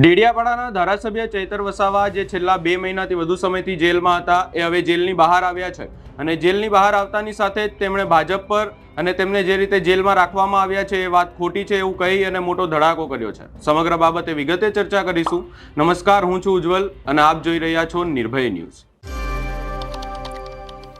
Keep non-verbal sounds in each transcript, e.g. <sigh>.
ડેડિયાપાડાના ધારાસભ્ય ચૈતર વસાવા જે છેલ્લા બે મહિનાથી વધુ સમયથી જેલમાં હતા, એ હવે જેલની બહાર આવ્યા છે. અને જેલની બહાર આવતાની સાથે જ તેમણે ભાજપ પર અને તેમને જે રીતે જેલમાં રાખવામાં આવ્યા છે, એ વાત ખોટી છે એવું કહી અને મોટો ધડાકો કર્યો છે. સમગ્ર બાબતે વિગતે ચર્ચા કરીશું. નમસ્કાર, હું છું ઉજ્જવલ અને આપ જોઈ રહ્યા છો નિર્ભય ન્યૂઝ.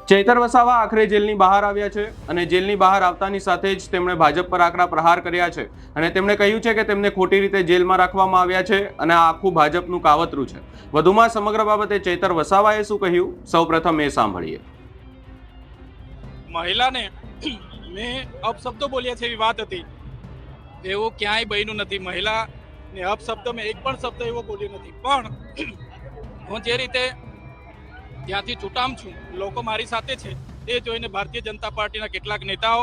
ચૈતર વસાવા આખરે જેલની બહાર આવ્યા છે અને જેલની બહાર આવતાની સાથે જ તેમણે ભાજપ પર આકરા પ્રહાર કર્યા છે અને તેમણે કહ્યું છે કે તેમને ખોટી રીતે જેલમાં રાખવામાં આવ્યા છે અને આ આખું ભાજપનું કાવતરું છે. વધુમાં સમગ્ર બાબતે ચૈતર વસાવાએ શું કહ્યું? સૌપ્રથમ એ સાંભળીએ. મહિલાને મેં અપશબ્દો બોલ્યા છે એવી વાત હતી. એવું ક્યાંય બન્યું નથી. મહિલાને અપશબ્દ મેં એક પણ શબ્દ એવો બોલ્યો નથી. પણ હું જે રીતે ત્યાંથી છૂટામ છું. લોકો મારી સાથે છે. એ જોઈને ભારતીય જનતા પાર્ટીના કેટલાક નેતાઓ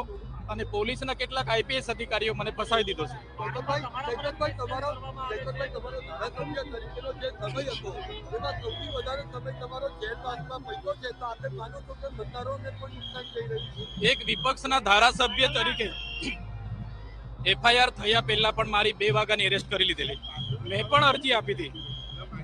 અને પોલીસના કેટલાક આઈપીએસ અધિકારીઓ મને ફસાવી દીધો છે. તો એક વિપક્ષના ધારાસભ્ય તરીકે એફઆઈઆર થયા પહેલા પણ મારી બે વાગ્યાની એરેસ્ટ કરી લીધેલી. મેં પણ અરજી આપી હતી.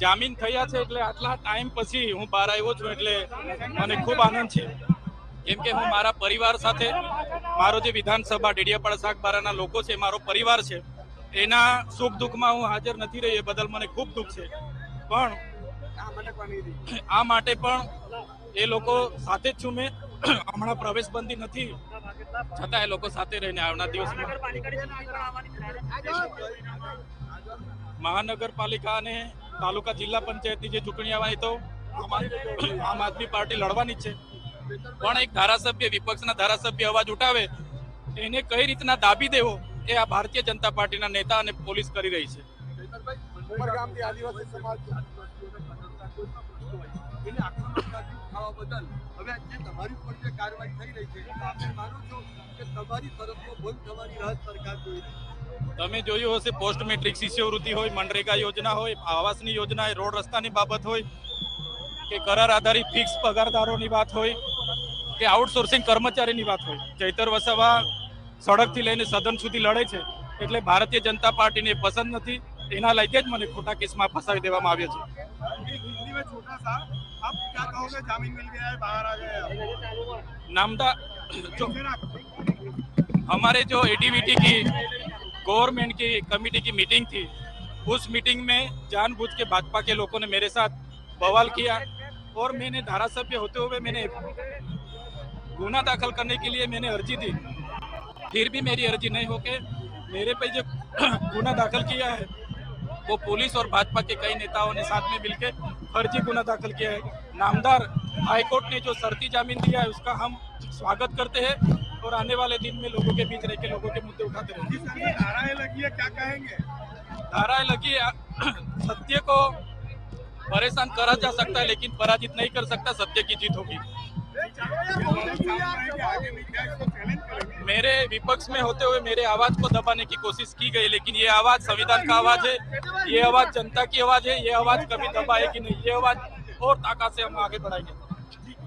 જામીન થયા છે એટલે આટલા ટાઈમ પછી હું બહાર આવ્યો છું એટલે મને ખૂબ આનંદ છે. કેમ કે હું મારા પરિવાર સાથે, મારો જે વિધાનસભા, ડેડિયાપાડા શાકબારાના લોકો છે, મારો પરિવાર છે, એના સુખ દુઃખમાં હું હાજર નથી રહી એ બદલ મને ખૂબ દુઃખ છે. પણ આ માટે પણ એ લોકો સાથે જ છું મેં. હમણાં પ્રવેશબંધી નથી. છતાં એ લોકો સાથે રહીને આવનાર દિવસમાં મહાનગરપાલિકા અને તાલુકા જિલ્લા પંચાયતની જે ચૂંટણી આવવાની તો આમ આદમી પાર્ટી લડવાની છે. પણ એક ધારાસભ્ય વિપક્ષના ધારાસભ્ય અવાજ ઉઠાવે, એને કઈ રીતના દાબી દેવો એ આ ભારતીય જનતા પાર્ટીના નેતા અને પોલીસ કરી રહી છે. તમારી તરફનો ભંગ થવાની રાહત સરકાર જોઈ રહી છે. તમે જોયું હશે પોસ્ટ મેટ્રિક શિષ્યવૃત્તિ હોય, મનરેગા યોજના હોય, આવાસની યોજના હોય, રોડ રસ્તાની બાબત હોય, કે કરાર આધારિત ફિક્સ પગારદારોની વાત હોય, કે આઉટસોર્સિંગ કર્મચારીની વાત હોય. ચૈતર વસાવા સડકથી લઈને સદન સુધી લડે છે, એટલે ભારતીય જનતા પાર્ટીને પસંદ નથી. એના લઈને જ મને ખોટા કેસમાં ફસાવી દેવામાં આવ્યો છે. નામદા અમારે જો એટીવીટી કી गवर्नमेंट की कमेटी की मीटिंग थी। उस मीटिंग में जानबूझ के भाजपा के लोगों ने मेरे साथ बवाल किया और मैंने धारासभ्य होते हुए मैंने गुना दाखिल करने के लिए मैंने अर्जी दी। फिर भी मेरी अर्जी नहीं होके मेरे पे जो <clears throat> गुना दाखिल किया है, वो पुलिस और भाजपा के कई नेताओं ने साथ में मिलकर फर्जी गुना दाखिल किया है। नामदार हाईकोर्ट ने जो शर्ती जामीन दिया है, उसका हम स्वागत करते हैं। और आने वाले दिन में लोगों के बीच रह के लोगों के मुद्दे उठाते रहेंगे धाराएँ लगी है क्या कहेंगे? धाराएँ लगी है सत्य को परेशान करा जा सकता है लेकिन पराजित नहीं कर सकता सत्य की जीत होगी। मेरे विपक्ष में होते हुए मेरे आवाज़ को दबाने की कोशिश की गई लेकिन ये आवाज़ संविधान का आवाज़ है ये आवाज़ जनता की आवाज़ है ये आवाज़ कभी दबाएगी नहीं ये आवाज़ और ताकत से हम आगे बढ़ाएँगे।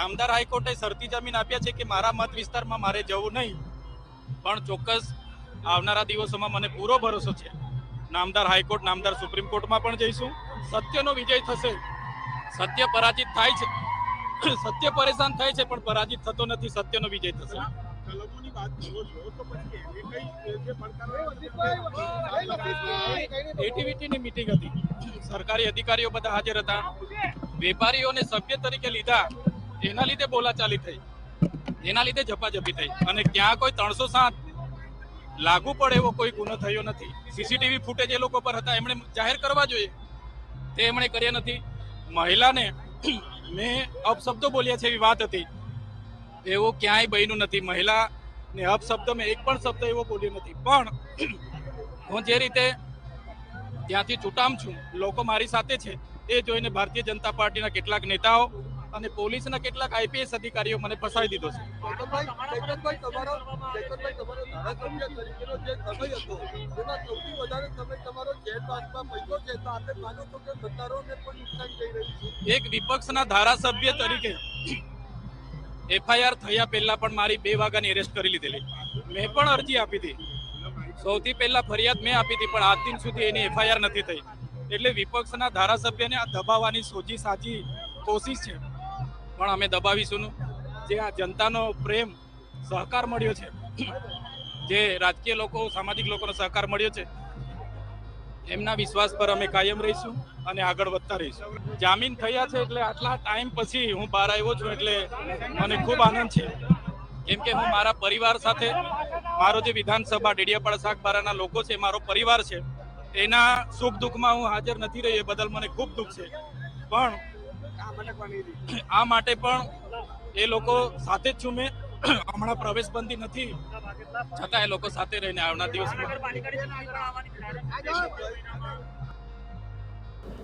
નામદાર હાઈકોર્ટે શરતી જામીન આપ્યા છે કે મારા મત વિસ્તારમાં મારે જવું નહીં. પણ ચોક્કસ આવનારા દિવસોમાં મને પૂરો ભરોસો છે. નામદાર હાઈકોર્ટ નામદાર સુપ્રીમ કોર્ટમાં પણ જઈશું. સત્યનો વિજય થશે. સત્ય પરાજિત થાય છે. સત્ય પરેશાન થાય છે પણ પરાજિત થતો નથી સત્યનો વિજય થશે. એટીવીટીની મીટિંગ હતી. સરકારી અધિકારીઓ બધા હાજર હતા. વેપારીઓને સભ્ય તરીકે લીધા. એના લીધે બોલાચાલી થઈ. એના લીધે ઝપાઝપી થઈ. અને ક્યાં કોઈ ત્રણસો સાત લાગુ પડે એવો કોઈ ગુનો થયો નથી. સીસીટીવી ફૂટેજ એ લોકો પર હતા. એમણે જાહેર કરવા જોઈએ. તે એમણે કર્યા નથી. મહિલાને <clears throat> મેં અપશબ્દો બોલ્યા છે એવી વાત હતી. એવો ક્યાંય બન્યું નથી. મહિલાને અપશબ્દ મેં એક પણ શબ્દ એવો બોલ્યો નથી. પણ <clears throat> હું જે રીતે ત્યાંથી છૂટામ છું, લોકો મારી સાથે છે, એ જોઈને ભારતીય જનતા પાર્ટીના કેટલાક નેતાઓ અને પોલીસના કેટલાક આઈપીએસ અધિકારીઓ મને ફસાવી દીધો છે. એક વિપક્ષના ધારાસભ્ય તરીકે એફઆઈઆર થયા પહેલા પણ મારી બે વાગ્યાની એરેસ્ટ કરી લીધેલી. મેં પણ અરજી આપી હતી. સૌથી પહેલા ફરિયાદ મેં આપી હતી પણ આજ દિન સુધી એની એફઆઈઆર નથી થઈ. એટલે વિપક્ષના ધારાસભ્યને આ દબાવવાની સોજી સાચી કોશિશ છે. પણ અમે દબાવીશું. જે આ જનતાનો પ્રેમ, સહકાર મળ્યો છે, જે રાજકીય લોકો, સામાજિક લોકોનો સહકાર મળ્યો છે, એમના વિશ્વાસ પર અમે કાયમ રહીશું અને આગળ વધતા રહીશું. જામીન થયા છે એટલે આટલા ટાઈમ પછી હું બહાર આવ્યો છું એટલે મને ખૂબ આનંદ છે. કેમ કે હું મારા પરિવાર સાથે, મારો જે વિધાનસભા, ડેડિયાપાડા શાકબારાના લોકો છે, મારો પરિવાર છે, એના સુખ દુઃખમાં હું હાજર નથી રહી, એ બદલ મને ખૂબ દુઃખ છે. પણ આ માટે પણ એ લોકો સાથે જ છું મેં. હમણાં પ્રવેશ બંધી નથી. છતાં એ લોકો સાથે રહીને આવનાર દિવસમાં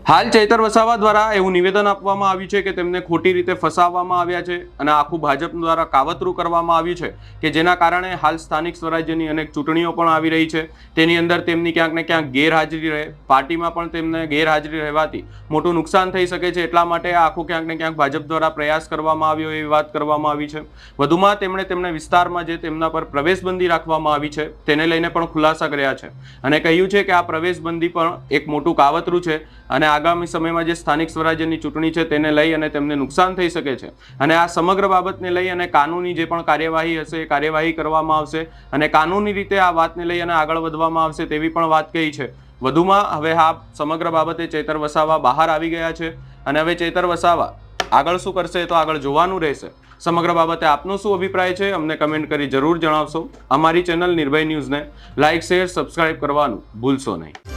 હાલ ચૈતર વસાવા દ્વારા એવું નિવેદન આપવામાં આવ્યું છે કે તેમને ખોટી રીતે ફસાવવામાં આવ્યા છે અને આખું ભાજપ દ્વારા કાવતરું કરવામાં આવ્યું છે કે જેના કારણે હાલ સ્થાનિક સ્વરાજ્યની અનેક ચૂંટણીઓ પણ આવી રહી છે. તેની અંદર તેમની ક્યાંક ને ક્યાંક ગેરહાજરી રહે, પાર્ટીમાં પણ તેમને ગેરહાજરી રહેવાથી મોટું નુકસાન થઈ શકે છે એટલા માટે આખું ક્યાંક ને ક્યાંક ભાજપ દ્વારા પ્રયાસ કરવામાં આવ્યો એવી વાત કરવામાં આવી છે. વધુમાં તેમણે તેમના વિસ્તારમાં જે તેમના પર પ્રવેશબંધી રાખવામાં આવી છે તેને લઈને પણ ખુલાસા કર્યા છે અને કહ્યું છે કે આ પ્રવેશબંધી પણ એક મોટું કાવતરું છે અને આગામી સમયમાં જે સ્થાનિક સ્વરાજ્યની ચૂંટણી છે તેને લઈ અને તેમને નુકસાન થઈ શકે છે. અને આ સમગ્ર બાબતને લઈ અને કાનૂની જે પણ કાર્યવાહી હશે એ કાર્યવાહી કરવામાં આવશે અને કાનૂની રીતે આ વાતને લઈ અને આગળ વધવામાં આવશે તેવી પણ વાત કહી છે. વધુમાં હવે આ સમગ્ર બાબતે ચેતર વસાવા બહાર આવી ગયા છે અને હવે ચેતર વસાવા આગળ શું કરશે તો આગળ જોવાનું રહેશે. સમગ્ર બાબતે આપનો શું અભિપ્રાય છે અમને કમેન્ટ કરી જરૂર જણાવશો. અમારી ચેનલ નિર્ભય ન્યૂઝને લાઇક શેર, સબસ્ક્રાઇબ કરવાનું ભૂલશો નહીં.